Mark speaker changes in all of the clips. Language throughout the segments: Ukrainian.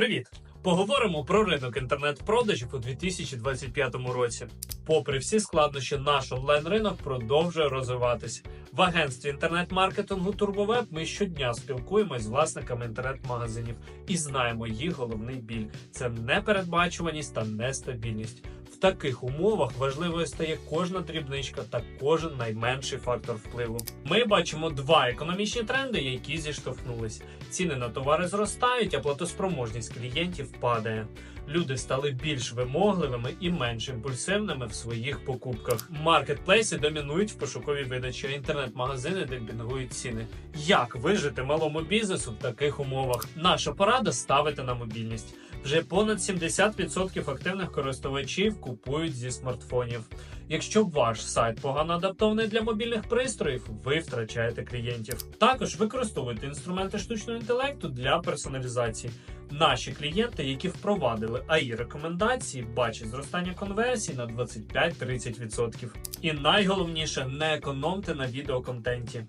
Speaker 1: Привіт! Поговоримо про ринок інтернет-продажів у 2025 році. Попри всі складнощі, наш онлайн-ринок продовжує розвиватися. В агентстві інтернет-маркетингу Турбовеб ми щодня спілкуємось з власниками інтернет-магазинів і знаємо їх головний біль це непередбачуваність та нестабільність. Таких умовах важливою стає кожна дрібничка та кожен найменший фактор впливу. Ми бачимо два економічні тренди, які зіштовхнулись. Ціни на товари зростають, а платоспроможність клієнтів падає. Люди стали більш вимогливими і менш імпульсивними в своїх покупках. Маркетплейси домінують в пошуковій видачі, а інтернет-магазини демпінгують ціни. Як вижити малому бізнесу в таких умовах? Наша порада ставити на мобільність. Вже понад 70% активних користувачів купують зі смартфонів. Якщо ваш сайт погано адаптований для мобільних пристроїв, ви втрачаєте клієнтів. Також використовуйте інструменти штучного інтелекту для персоналізації. Наші клієнти, які впровадили AI рекомендації, бачать зростання конверсій на 25-30%. І найголовніше не економте на відеоконтенті.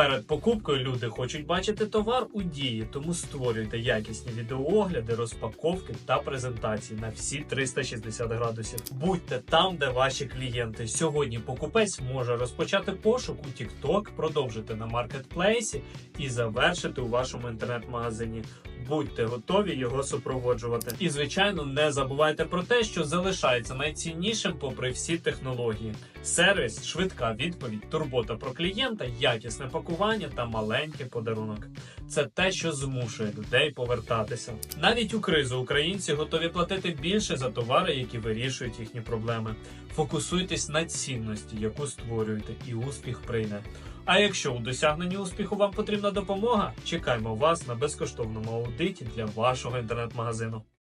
Speaker 1: Перед покупкою люди хочуть бачити товар у дії, тому створюйте якісні відеоогляди, розпаковки та презентації на всі 360 градусів. Будьте там, де ваші клієнти. Сьогодні покупець може розпочати пошук у TikTok, продовжити на маркетплейсі і завершити у вашому інтернет-магазині. Будьте готові його супроводжувати. І звичайно, не забувайте про те, що залишається найціннішим попри всі технології: сервіс, швидка відповідь, турбота про клієнта, якісне пакування та маленький подарунок. Це те, що змушує людей повертатися. Навіть у кризу українці готові платити більше за товари, які вирішують їхні проблеми. Фокусуйтесь на цінності, яку створюєте, і успіх прийде. А якщо у досягненні успіху вам потрібна допомога, чекаємо вас на безкоштовному аудиті для вашого інтернет-магазину.